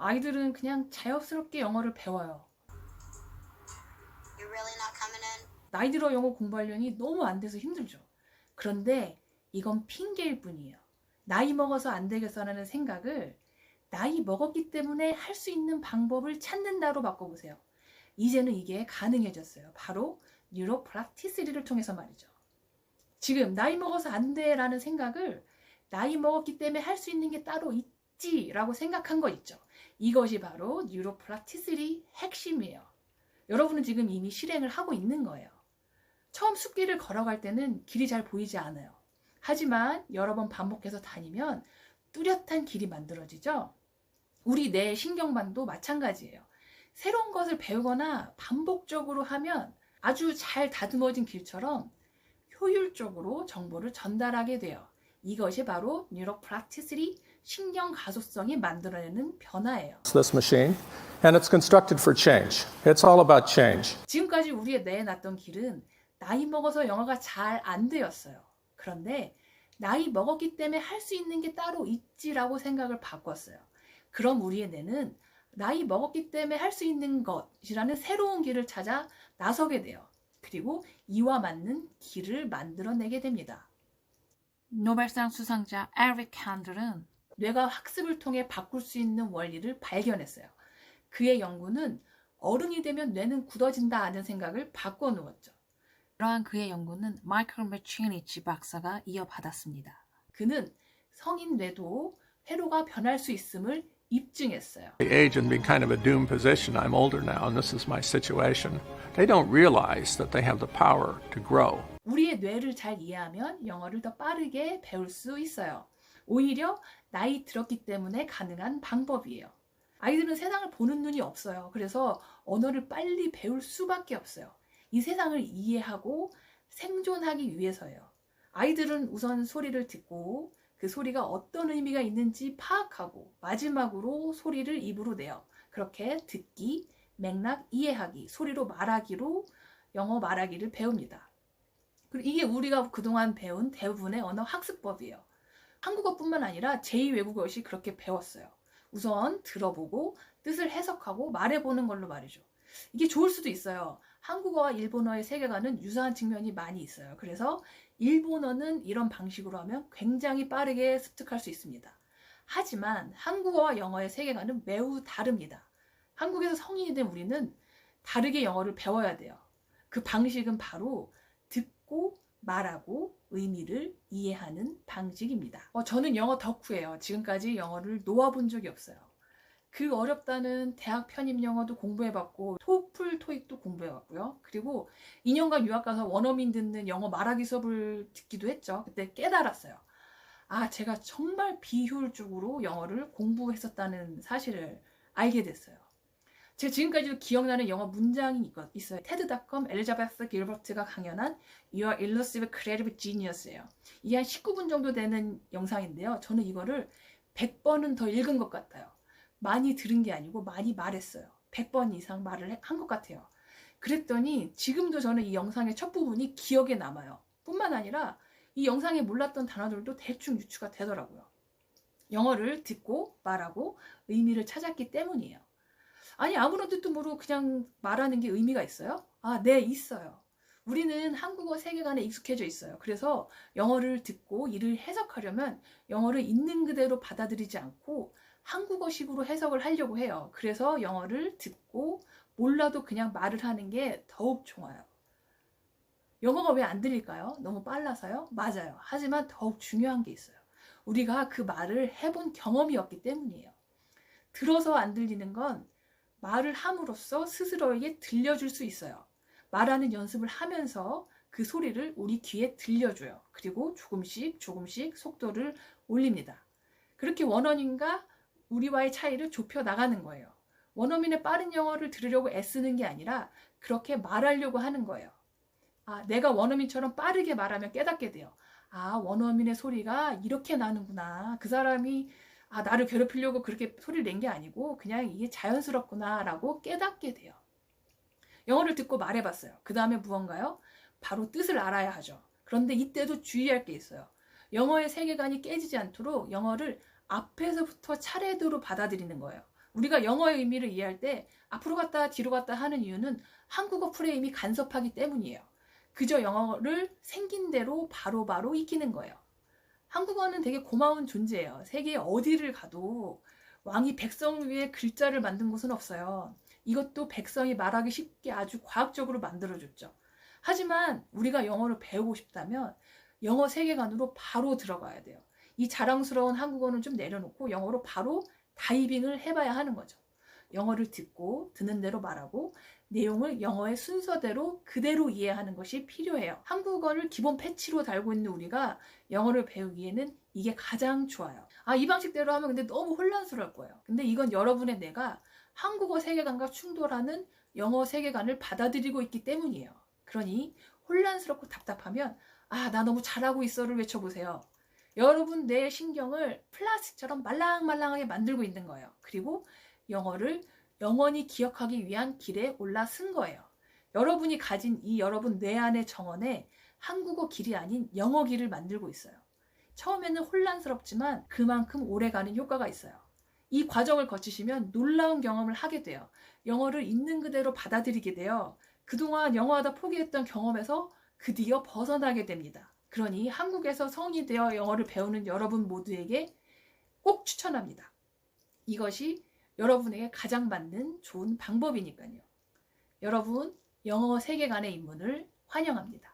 아이들은 그냥 자연스럽게 영어를 배워요. You're really not coming in? 나이 들어 영어 공부하려니 너무 안 돼서 힘들죠. 그런데 이건 핑계일 뿐이에요. 나이 먹어서 안 되겠어라는 생각을 나이 먹었기 때문에 할 수 있는 방법을 찾는다로 바꿔보세요. 이제는 이게 가능해졌어요. 바로 뉴로 프락티스리를 통해서 말이죠. 지금 나이 먹어서 안 돼라는 생각을 나이 먹었기 때문에 할 수 있는 게 따로 있 지라고 생각한 거 있죠. 이것이 바로 뉴로 프락티스리 핵심이에요. 여러분은 지금 이미 실행을 하고 있는 거예요. 처음 숲길을 걸어갈 때는 길이 잘 보이지 않아요. 하지만 여러 번 반복해서 다니면 뚜렷한 길이 만들어지죠. 우리 뇌 신경반도 마찬가지예요. 새로운 것을 배우거나 반복적으로 하면 아주 잘 다듬어진 길처럼 효율적으로 정보를 전달하게 돼요. 이것이 바로 뉴로 프락티스리 신경 가소성이 만들어내는 변화예요. this machine, and it's constructed for change. It's all about change. 지금까지 우리의 뇌에 놨던 길은 나이 먹어서 영어가 잘 안 되었어요. 그런데 나이 먹었기 때문에 할 수 있는 게 따로 있지라고 생각을 바꿨어요. 그럼 우리의 뇌는 나이 먹었기 때문에 할 수 있는 것이라는 새로운 길을 찾아 나서게 돼요. 그리고 이와 맞는 길을 만들어내게 됩니다. 노벨상 수상자 에릭 칸들은 뇌가 학습을 통해 바꿀 수 있는 원리를 발견했어요. 그의 연구는 어른이 되면 뇌는 굳어진다 하는 생각을 바꿔놓았죠. 그러한 그의 연구는 마이클 매치니치 박사가 이어받았습니다. 그는 성인 뇌도 회로가 변할 수 있음을 입증했어요. The age and being kind of a doomed position. I'm older now, and this is my situation. They don't realize that they have the power to grow. 우리의 뇌를 잘 이해하면 영어를 더 빠르게 배울 수 있어요. 오히려 나이 들었기 때문에 가능한 방법이에요. 아이들은 세상을 보는 눈이 없어요. 그래서 언어를 빨리 배울 수밖에 없어요. 이 세상을 이해하고 생존하기 위해서예요. 아이들은 우선 소리를 듣고 그 소리가 어떤 의미가 있는지 파악하고 마지막으로 소리를 입으로 내요. 그렇게 듣기, 맥락 이해하기, 소리로 말하기로 영어 말하기를 배웁니다. 그리고 이게 우리가 그동안 배운 대부분의 언어 학습법이에요. 한국어뿐만 아니라 제2외국어시 그렇게 배웠어요. 우선 들어보고 뜻을 해석하고 말해보는 걸로 말이죠. 이게 좋을 수도 있어요. 한국어와 일본어의 세계관은 유사한 측면이 많이 있어요. 그래서 일본어는 이런 방식으로 하면 굉장히 빠르게 습득할 수 있습니다. 하지만 한국어와 영어의 세계관은 매우 다릅니다. 한국에서 성인이 된 우리는 다르게 영어를 배워야 돼요. 그 방식은 바로 듣고 말하고 의미를 이해하는 방식입니다. 어, 저는 영어 덕후예요. 지금까지 영어를 놓아본 적이 없어요. 그 어렵다는 대학 편입 영어도 공부해봤고 토플 토익도 공부해봤고요. 그리고 2년간 유학 가서 원어민 듣는 영어 말하기 수업을 듣기도 했죠. 그때 깨달았어요. 아 제가 정말 비효율적으로 영어를 공부했었다는 사실을 알게 됐어요. 제가 지금까지도 기억나는 영어 문장이 있어요. 테드닷컴 엘리자베스 길버트가 강연한 Your Elusive Creative Genius예요. 이게 한 19분 정도 되는 영상인데요. 저는 이거를 100번은 더 읽은 것 같아요. 많이 들은 게 아니고 많이 말했어요. 100번 이상 말을 한 것 같아요. 그랬더니 지금도 저는 이 영상의 첫 부분이 기억에 남아요. 뿐만 아니라 이 영상에 몰랐던 단어들도 대충 유추가 되더라고요. 영어를 듣고 말하고 의미를 찾았기 때문이에요. 아니 아무런 뜻도 모르고 그냥 말하는 게 의미가 있어요? 아, 네, 있어요. 우리는 한국어 세계관에 익숙해져 있어요. 그래서 영어를 듣고 이를 해석하려면 영어를 있는 그대로 받아들이지 않고 한국어식으로 해석을 하려고 해요. 그래서 영어를 듣고 몰라도 그냥 말을 하는 게 더욱 좋아요. 영어가 왜 안 들릴까요? 너무 빨라서요? 맞아요. 하지만 더욱 중요한 게 있어요. 우리가 그 말을 해본 경험이 없기 때문이에요. 들어서 안 들리는 건 말을 함으로써 스스로에게 들려줄 수 있어요. 말하는 연습을 하면서 그 소리를 우리 귀에 들려줘요. 그리고 조금씩 조금씩 속도를 올립니다. 그렇게 원어민과 우리와의 차이를 좁혀 나가는 거예요. 원어민의 빠른 영어를 들으려고 애쓰는 게 아니라 그렇게 말하려고 하는 거예요. 아, 내가 원어민처럼 빠르게 말하면 깨닫게 돼요. 아, 원어민의 소리가 이렇게 나는구나. 그 사람이 아, 나를 괴롭히려고 그렇게 소리를 낸 게 아니고 그냥 이게 자연스럽구나라고 깨닫게 돼요. 영어를 듣고 말해봤어요. 그 다음에 무언가요? 바로 뜻을 알아야 하죠. 그런데 이때도 주의할 게 있어요. 영어의 세계관이 깨지지 않도록 영어를 앞에서부터 차례대로 받아들이는 거예요. 우리가 영어의 의미를 이해할 때 앞으로 갔다 뒤로 갔다 하는 이유는 한국어 프레임이 간섭하기 때문이에요. 그저 영어를 생긴 대로 바로바로 익히는 거예요. 한국어는 되게 고마운 존재예요. 세계 어디를 가도 왕이 백성 위에 글자를 만든 곳은 없어요. 이것도 백성이 말하기 쉽게 아주 과학적으로 만들어줬죠. 하지만 우리가 영어를 배우고 싶다면 영어 세계관으로 바로 들어가야 돼요. 이 자랑스러운 한국어는 좀 내려놓고 영어로 바로 다이빙을 해봐야 하는 거죠. 영어를 듣고 듣는 대로 말하고 내용을 영어의 순서대로 그대로 이해하는 것이 필요해요. 한국어를 기본 패치로 달고 있는 우리가 영어를 배우기에는 이게 가장 좋아요. 아, 이 방식대로 하면 근데 너무 혼란스러울 거예요. 근데 이건 여러분의 내가 한국어 세계관과 충돌하는 영어 세계관을 받아들이고 있기 때문이에요. 그러니 혼란스럽고 답답하면 아, 나 너무 잘하고 있어를 외쳐보세요. 여러분 내 신경을 플라스틱처럼 말랑말랑하게 만들고 있는 거예요. 그리고 영어를 영원히 기억하기 위한 길에 올라선 거예요. 여러분이 가진 이 여러분 뇌 안의 정원에 한국어 길이 아닌 영어 길을 만들고 있어요. 처음에는 혼란스럽지만 그만큼 오래가는 효과가 있어요. 이 과정을 거치시면 놀라운 경험을 하게 돼요. 영어를 있는 그대로 받아들이게 돼요. 그동안 영어하다 포기했던 경험에서 드디어 벗어나게 됩니다. 그러니 한국에서 성인이 되어 영어를 배우는 여러분 모두에게 꼭 추천합니다. 이것이 여러분에게 가장 맞는 좋은 방법이니까요. 여러분, 영어 세계관의 입문을 환영합니다.